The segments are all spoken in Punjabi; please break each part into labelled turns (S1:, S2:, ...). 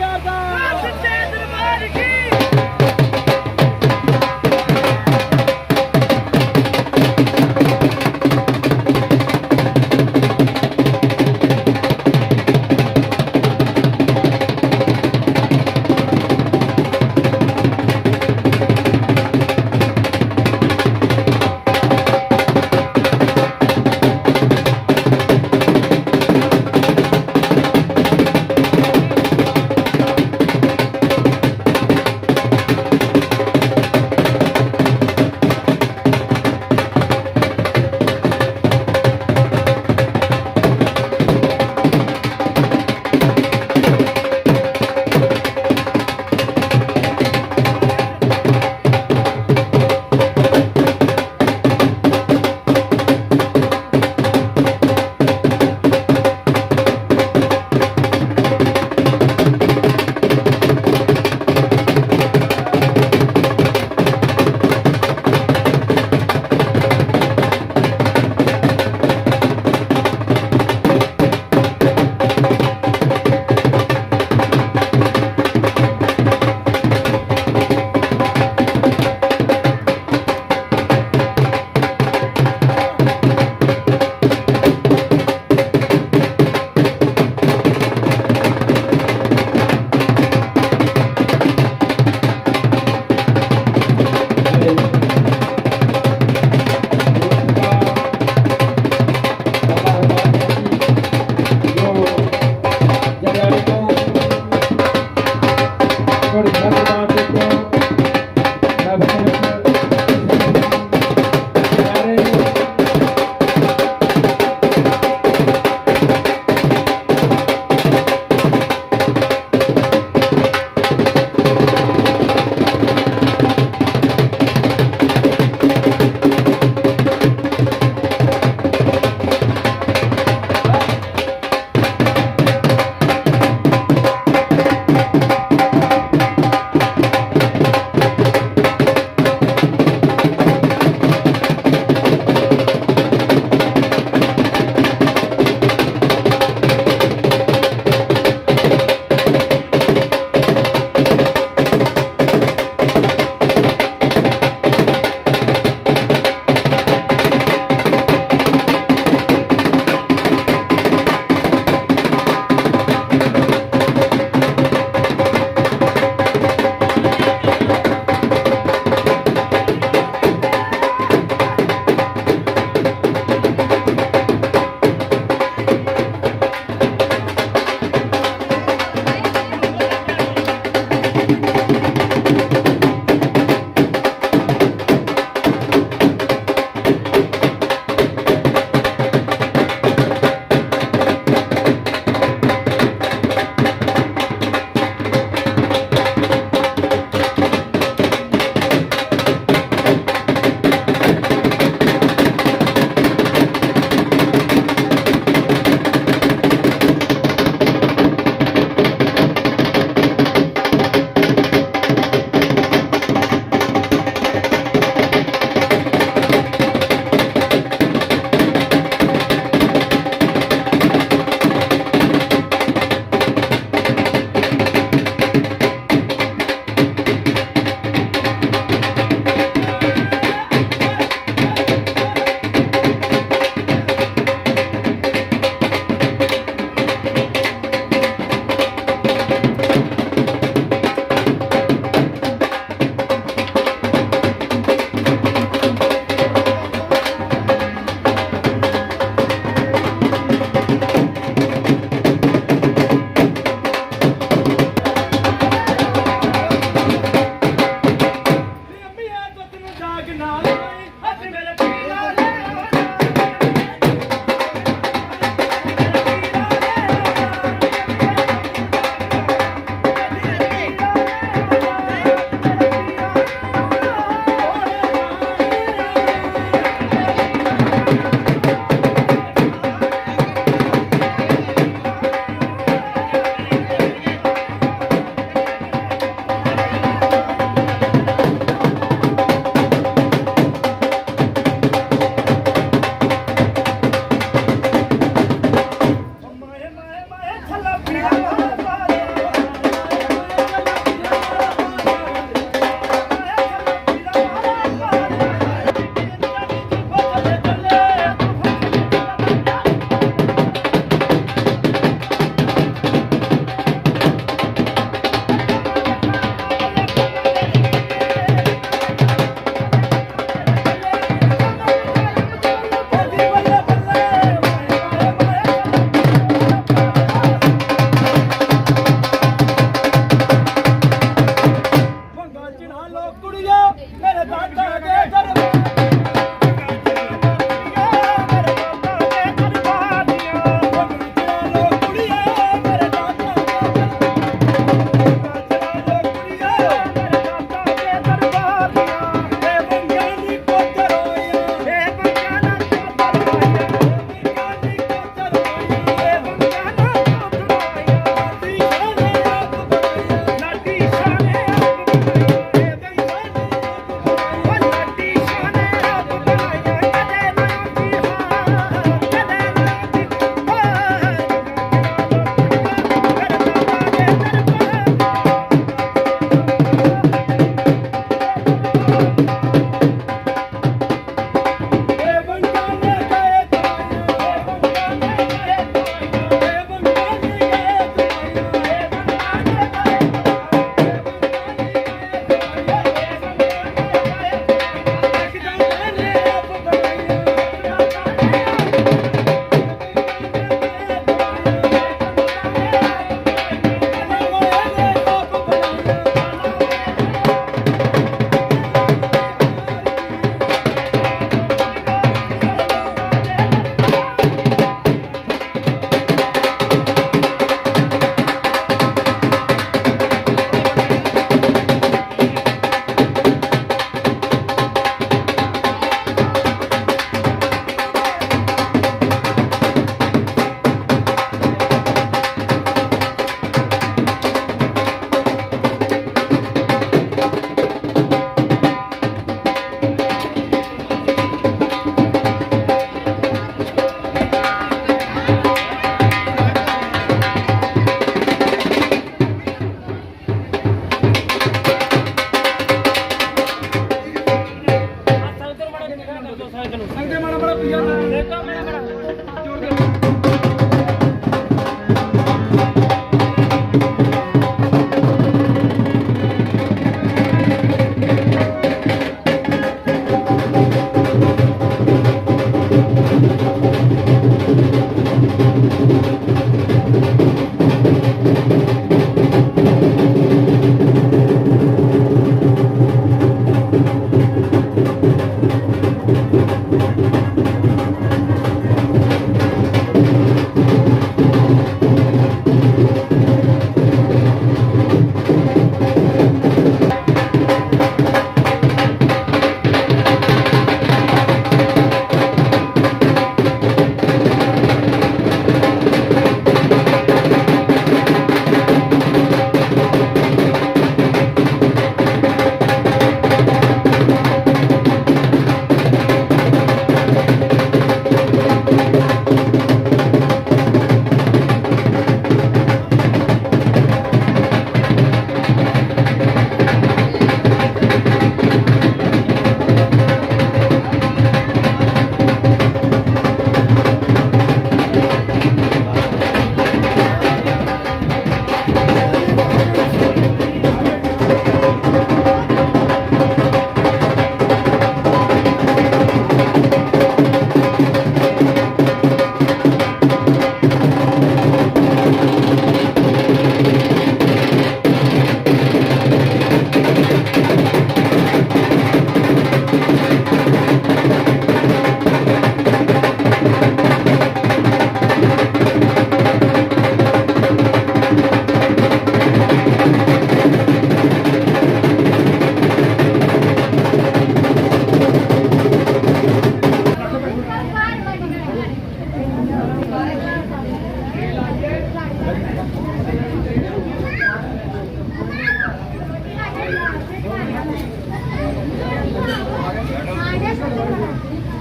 S1: esquerda!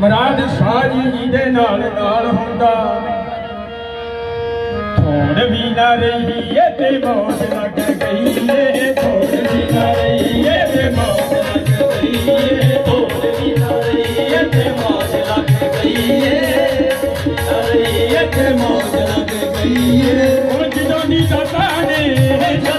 S1: ਮਰਾਦ ਸ਼ਾਹ ਜੀ ਦੇ ਨਾਲ
S2: ਨਾਲ
S1: ਹੁੰਦਾ। ਥੋੜ ਵੀ ਨਾ ਰਹੀ ਏ ਤੇ ਮੌਜ ਲੱਗ ਗਈ ਏ, ਥੋੜ ਵੀ ਨਾ ਰਹੀ ਏ ਮੌਜ ਲੱਗ ਗਈ ਏ ਹੁਣ ਜਨਾਨੀ ਦਾ ਤਾਣੇ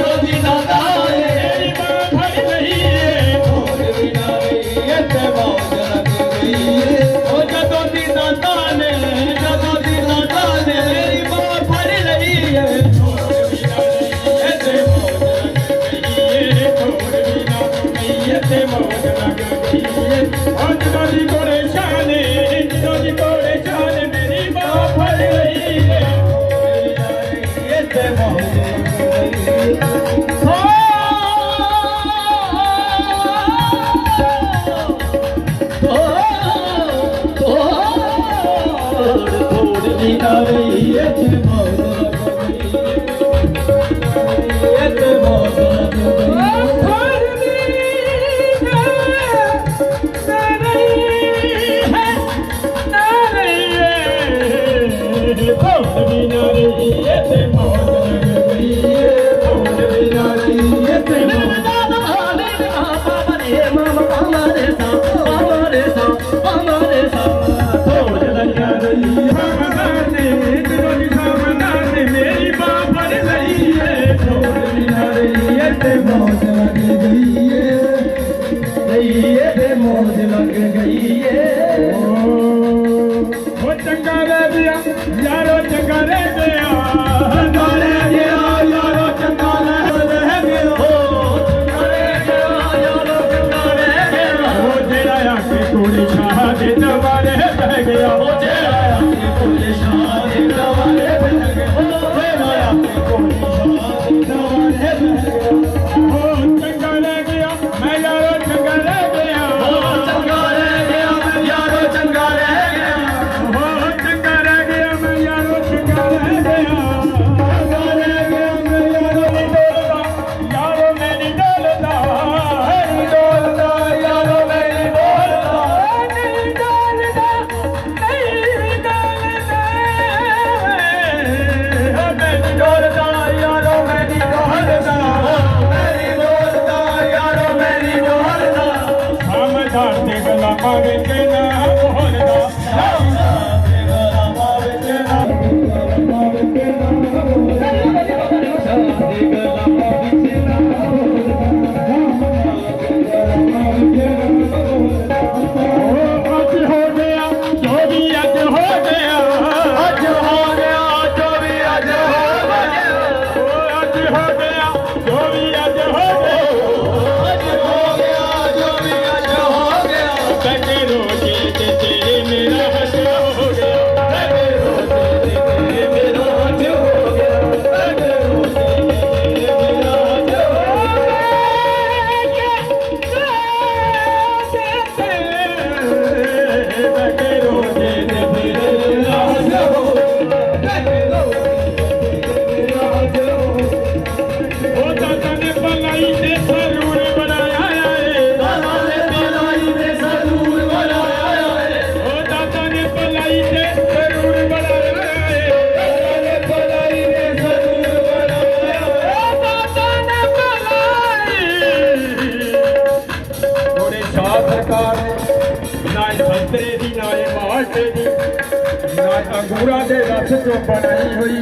S1: ਬਣਾਈ ਹੋਈ।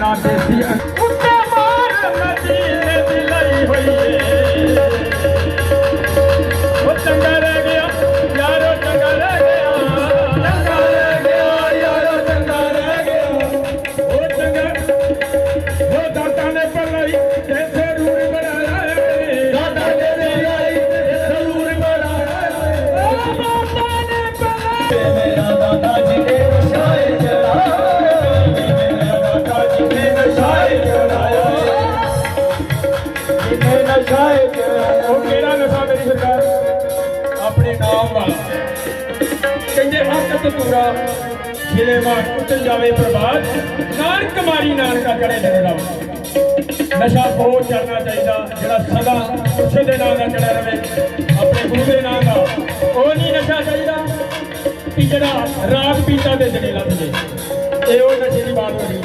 S1: ਨਾ ਦੇਸੀ ਪੂਰਾ ਜਿਲੇ ਮਾਰ ਟੁੱਟ ਜਾਵੇ ਪ੍ਰਭਾਤ ਨਾਨਕ ਮਾਰੀ ਨਾਨਕਾ ਚੜੇ ਲਹਿਰਾ ਨਸ਼ਾ ਉਹ ਚੜਨਾ ਚਾਹੀਦਾ, ਜਿਹੜਾ ਸਦਾ ਪੁਰਸ਼ੇ ਦੇ ਨਾਂ ਦਾ ਚੜਿਆ ਰਵੇ ਆਪਣੇ ਗੁਰੂ ਦੇ ਨਾਂ ਦਾ ਉਹ ਨਹੀਂ ਨਸ਼ਾ ਚਾਹੀਦਾ
S2: ਕਿ ਜਿਹੜਾ ਰਾਤ ਪੀਤਾ ਦੇ ਜਿਹੜੇ ਲੱਗ ਜੇ। ਇਹ ਉਹ ਨਸ਼ੇ ਦੀ ਬਾਤ ਹੋ ਰਹੀ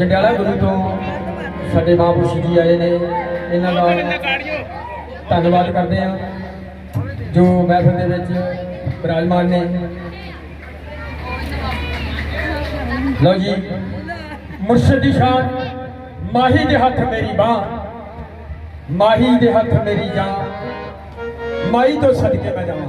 S2: ਜੰਡਿਆਲਾ ਗੁਰੂ ਤੋਂ ਸਾਡੇ ਮਹਾਂਪੁਰਸ਼ ਜੀ ਆਏ ਨੇ। ਇਹਨਾਂ ਦਾ ਧੰਨਵਾਦ ਕਰਦੇ ਹਾਂ, ਜੋ ਮਹਿਫਲ ਦੇ ਵਿੱਚ ਬਿਰਾਜਮਾਨ ਨੇ। ਲਓ ਜੀ, ਮੁਰਸ਼ਿਦ ਦੀ ਸ਼ਾਨ, ਮਾਹੀ ਦੇ ਹੱਥ ਮੇਰੀ ਬਾਹ, ਮਾਹੀ ਦੇ ਹੱਥ ਮੇਰੀ ਜਾਨ ਮਾਈ ਤੋਂ ਸਦਕੇ ਮੈਂ ਜਾਵਾਂ।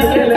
S2: Thank you.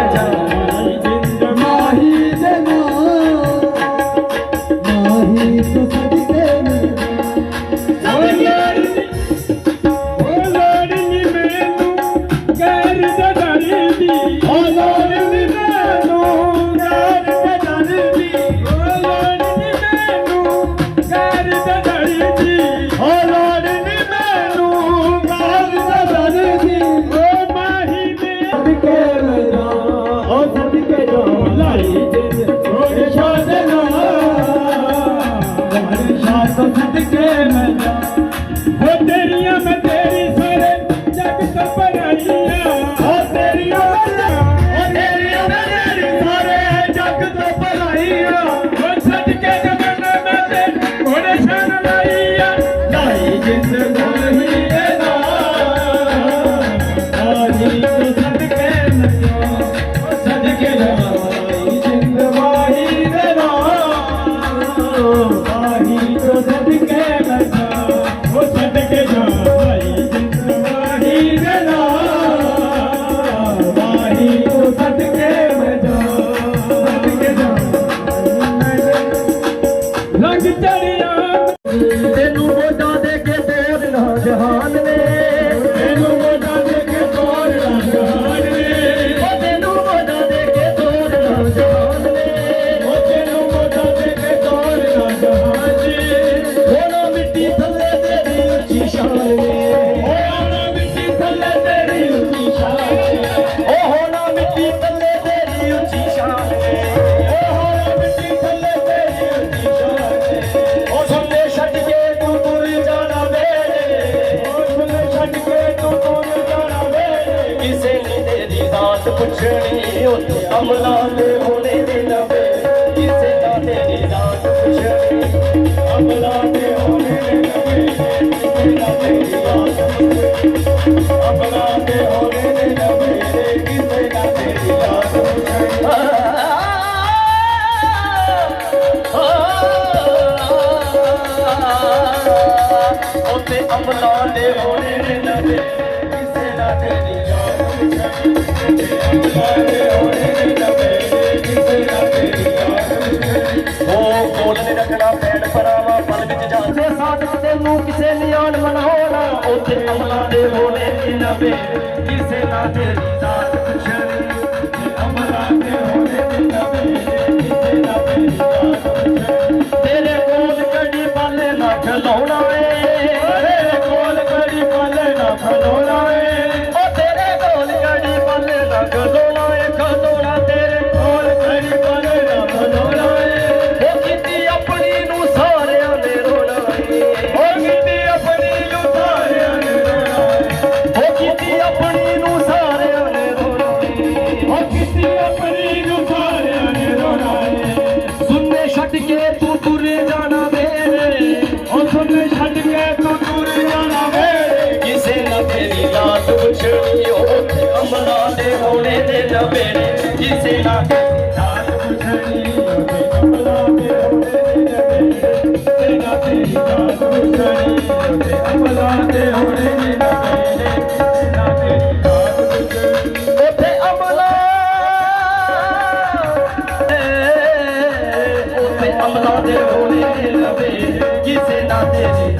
S2: ਅਮਲਾ ਦੇ ਹੋਣੇ ਨੇ ਨਵੇਂ ਕਿਸੇ ਨਾ ਤੇਰੀ ਅਮਲਾ ਦੇ ਹੋਣੇ ਨੇ ਨਵੇਂ ਕਿਸੇ ਨਾ ਤੇਰੀ ਉਹ
S1: ਕੋਲ ਨੇ ਰੱਖਣਾ ਪੈਣ ਪਰਾਵਾ ਪਲ ਵਿੱਚ
S2: ਜਾਂਦੇ ਸਾਧਕ ਤੈਨੂੰ ਕਿਸੇ ਨਿਆਣ ਮਨਹੋਣਾ ਉੱਥੇ ਅਮਲਾ ਦੇ ਹੋਣੇ ਨੇ
S1: ਨਵੇਂ ਕਿਸੇ ਨਾ ਤੇਰੀ ਦਾਤ
S2: ਪੁੱਛੇ ਅਮਲਾਂ ਦੇ ਹੋਣੇ ਨਵੇੜੇ ਕਿਸੇ ਨਾ
S1: ਦਾਤ ਪੁੱਛਣੀ ਉਹਦੇ ਅਮਲਾਂ ਦੇ ਹੋਣੇ ਦੇ ਨਵੇਂ ਤੇਰਾ ਤੇਰੀ ਦਾਤ ਪੁੱਛਣੀ ਉਹਦੇ ਅਮਲਾਂ ਦੇ ਹੋਣੇ ਦੇ ਨਵੇਂ
S2: ਉੱਥੇ ਅਮਲਾਂ ਉੱਥੇ ਅਮਲਾਂ ਦੇ ਹੋਣੇ ਦੇ ਨਵੇੜੇ ਕਿਸੇ ਨਾ ਤੇਰੀ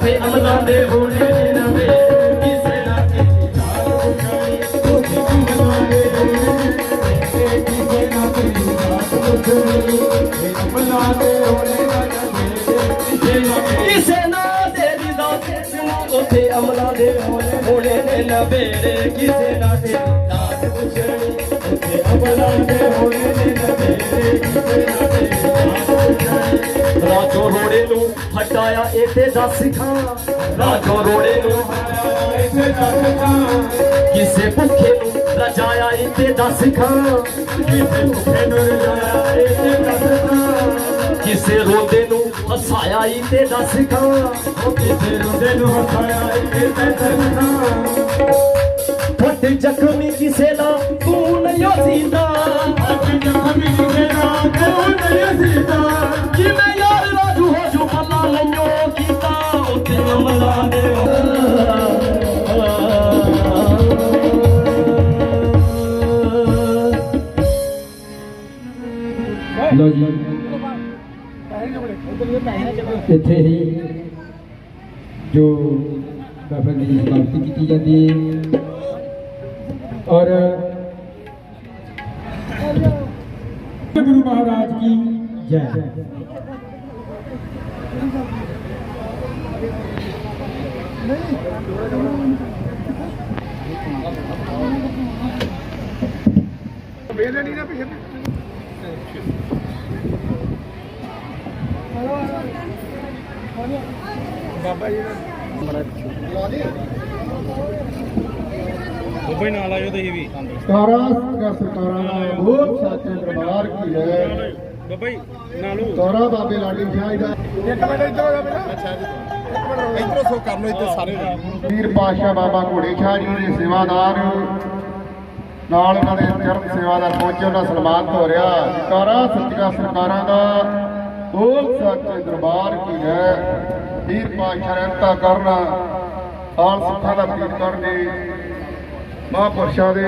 S2: ਤੇ ਅਮਲਾਂ ਦੇ ਹੋਣੇ ਕਿਸੇ ਨਾ ਤੇਰੀ ਦਾਤ ਕਿਸੇ ਨਾ ਤੇਰੀ ਦੇ ਹੋਣੇ ਹੋਣੇ ਨੇ ਨਵੇੜੇ ਕਿਸੇ ਨਾ ਤੇਰੀ ਦਾਤ ਪੁੱਛਣੀ ਉੱਥੇ ਅਮਲਾਂ ਦੇ ਹੋਣੇ ਨੇ ਨਵੇੜੇ ਕਿਸੇ ਨਾ ਤੇਰੀ ਦਾਤ ਰਾਜੋ ਰੋੜੇ ਨੂੰ ਹਟਾਇਆ ਇੱਥੇ ਦੱਸ ਖਾਂ ਰਾਜੋ ਰੋੜੇ ਨੂੰ ਕਿਸੇ ਭੁੱਖੇ ਨੂੰ ਰਜਾਇਆ ਇੱਥੇ ਦੱਸ ਖਾਂ ਕਿਸੇ ਰੋਂਦੇ ਨੂੰ ਹਸਾਇਆ ਇੱਥੇ ਦੱਸ ਖਾਂ ਫੱਟ ਜ਼ਖਮੀ ਕਿਸੇ ਦਾ ਤੂੰ ਨਹੀਂ ਸੀਂਦਾ ਜਿਵੇਂ
S3: ਲੋ ਜੀ। ਇੱਥੇ ਹੀ ਜੋ ਬਾਬਾ ਜੀ ਦੀ ਸਮਾਪਤੀ ਕੀਤੀ ਜਾਂਦੀ ਹੈ। ਔਰ ਗੁਰੂ ਮਹਾਰਾਜ ਕੀ ਜੈ
S4: ਸਰਕਾਰਾਂ ਸਰਕਾਰ ਸਰਕਾਰਾਂ ਦਾ ਬਹੁਤ ਸੱਚੇ ਦਰਬਾਰ ਕੀ ਹੈ।
S5: ਬਾਬਾ ਜੀ ਨਾਲੂ।
S4: ਤੋਰਾ ਬਾਬੇ ਲਾਡੀ ਸ਼ਾਹ ਦਾ।
S5: ਇਧਰੋਂ ਸੋ ਕਰ ਲੋ ਇੱਥੇ ਸਾਰੇ
S4: ਵੀਰ ਪਾਸ਼ਾ ਬਾਬਾ ਘੋੜੇ ਸ਼ਾਹ ਜੀ ਦੇ ਸੇਵਾਦਾਰ। ਨਾਲ ਉਹਨਾਂ ਦੇ ਚਰਨ ਸੇਵਾਦਾਰ ਪਹੁੰਚੇ ਉਹਨਾਂ ਸਨਮਾਨਿਤ ਹੋ ਰਿਹਾ। ਸਰਕਾਰਾਂ ਸੱਚੀਆਂ ਸਰਕਾਰਾਂ ਦਾ ਬਹੁਤ ਸੱਚੇ ਦਰਬਾਰ ਕੀ ਹੈ? ਪੀਰ ਪਾਸ਼ਾ ਰਹਿਮਤਾ ਕਰਨਾ ਆਲ ਸੁੱਖਾਂ ਦਾ ਪ੍ਰੀਤ ਕਰਨੀ। ਮਹਾਂਪੁਰਸ਼ਾਂ ਦੇ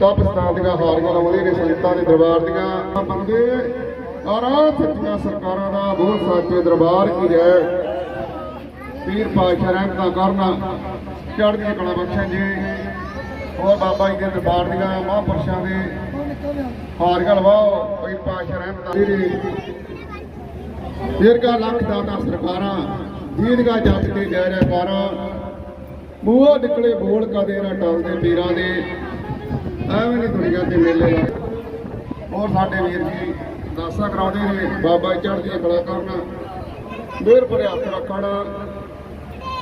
S4: ਸਭ ਦੀਆਂ ਹਾਰੀਆਂ ਲਾਉਂਦੇ ਨੇ ਸੰਤਾਂ ਦੇ ਦਰਬਾਰ ਦੀਆਂ। ਬੰਦੇ ਆਰਾਂ ਸੱਚੀਆਂ ਸਰਕਾਰਾਂ ਦਾ ਬਹੁਤ ਸੱਚੇ ਦਰਬਾਰ ਕੀ ਹੈ? ਪੀਰ ਪਾਸ਼ਾ ਰਹਿਮਤਾਂ ਕਰਨਾ, ਚੜ੍ਹਦੀਆਂ ਕਲਾ ਬਖਸ਼ਣ ਜੀ। ਹੋਰ ਬਾਬਾ ਜੀ ਦੇ ਦਰਬਾਰ ਦੀਆਂ ਮਹਾਂਪੁਰਸ਼ਾਂ ਦੇ ਹਾਰੀਆਂ ਲਵਾਓ ਪੀਰ ਪਾਸ਼ਾ ਰਹਿਮਤਾਂ ਜੀ ਦੀਰਘਾ ਲੱਖ ਦਾਤਾ ਸਰਕਾਰਾਂ ਦੀਰਘਾ ਜੱਟ ਕੇ ਜੈ ਜੈਕਾਰਾਂ ਬੂਹਾ ਨਿਕਲੇ ਬੋਲ ਕਦੇ ਨਾ ਟਲਦੇ ਪੀਰਾਂ ਦੇ। ਐਵੇਂ ਨਹੀਂ ਦੁਨੀਆ ਤੇ ਮੇਲੇ ਹੋਰ ਸਾਡੇ ਵੀਰ ਜੀ, ਦਾਸਾ ਕਰਾਉਂਦੇ ਨੇ, ਬਾਬਾ ਜੀ ਕਲਾ ਕਰਨ। ਮਿਹਰ ਭਰੇ ਰੱਖਣ ਰੱਖਣਾ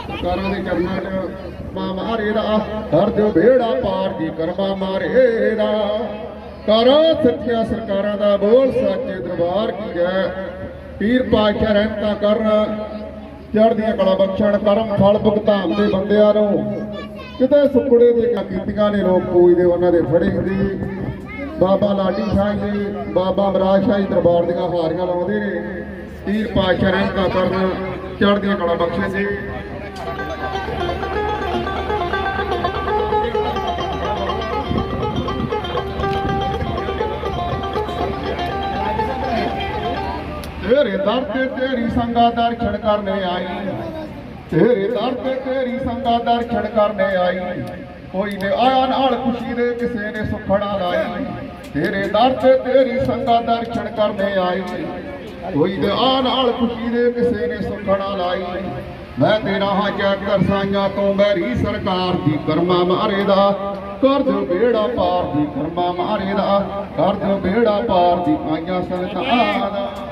S4: ਸਰਕਾਰਾਂ ਦੇ ਚਰਨਾਂ 'ਚ ਮਾ ਮਾਰੇ ਦਾ। ਹਰ ਦਿਓ ਬੇੜਾ ਪਾਰ ਜੀ ਕਰਮਾ ਮਾਰੇ ਦਾ। ਕਰੋ ਸੱਚੀਆਂ ਸਰਕਾਰਾਂ ਦਾ ਬੋਲ ਸੱਚੇ ਦਰਬਾਰ ਕੀ ਹੈ? ਪੀਰ ਪਾਤਸ਼ਾਹ ਰਹਿਮਤਾਂ ਕਰਨ, ਚੜ੍ਹਦੀਆਂ ਕਲਾ ਬਖਸ਼ਣ ਕਰਮ ਫਲ ਭੁਗਤਾਨ ਦੇ ਬੰਦਿਆਂ ਨੂੰ। ਕਿਤੇ ਸੁੱਕੜੇ ਦੇ ਕੀਤੀਆਂ ਨੇ ਲੋਕ ਪੂਜਦੇ ਉਹਨਾਂ ਦੇ ਫੜੇ ਦੀ ਬਾਬਾ ਲਾਡੀ ਸ਼ਾਹ ਜੀ, ਬਾਬਾ ਮਰਾਜ ਸ਼ਾਹ ਜੀ ਦਰਬਾਰ ਦੀਆਂ ਹਾਰੀਆਂ ਲਾਉਂਦੇ ਨੇ। ਪੀਰ ਪਾਤਸ਼ਾਹ ਰਹਿਮਤਾਂ ਕਰਨ, ਚੜ੍ਹਦੀਆਂ ਕਲਾ ਬਖਸ਼ਣ ਜੀ। ਤੇਰੇ ਦਰ ਤੇ ਤੇਰੀ ਸੰਗਾ ਦਰਸ਼ਨ ਕਰਨੇ ਆਈ। ਤੇਰੇ ਦਰ ਤੇ ਤੇਰੀ ਸੰਗਾ ਦਰਸ਼ਨ ਕਰਨੇ ਆਈ। ਕੋਈ ਨੇ ਆਇਆ ਨਾਲ ਖੁਸ਼ੀ ਦੇ, ਕਿਸੇ ਨੇ ਸੁਖੜਾ ਲਾਈ। ਤੇਰੇ ਦਰ ਤੇ ਤੇਰੀ ਸੰਗਾ ਦਰਸ਼ਨ ਕਰਨੇ ਆਈ। ਕੋਈ ਨੇ ਆ ਨਾਲ ਖੁਸ਼ੀ ਦੇ, ਕਿਸੇ ਨੇ ਸੁਖੜਾ ਲਾਈ। ਮੈਂ ਤੇਰਾ ਹਾਂ ਚੈੱਕ ਕਰ ਤੋਂ ਬੈਰੀ ਸਰਕਾਰ ਦੀ ਕਰਮਾ ਮਾਰੇ ਦਾ। ਕਰ ਦਿਓ ਬੇੜਾ ਪਾਰ ਦੀ ਕਰਮਾ ਮਾਰੇ ਦਾ। ਕਰ ਦਿਓ ਬੇੜਾ ਪਾਰ ਦੀ ਆਈਆਂ ਸੰਤਾਂ ਦਾ।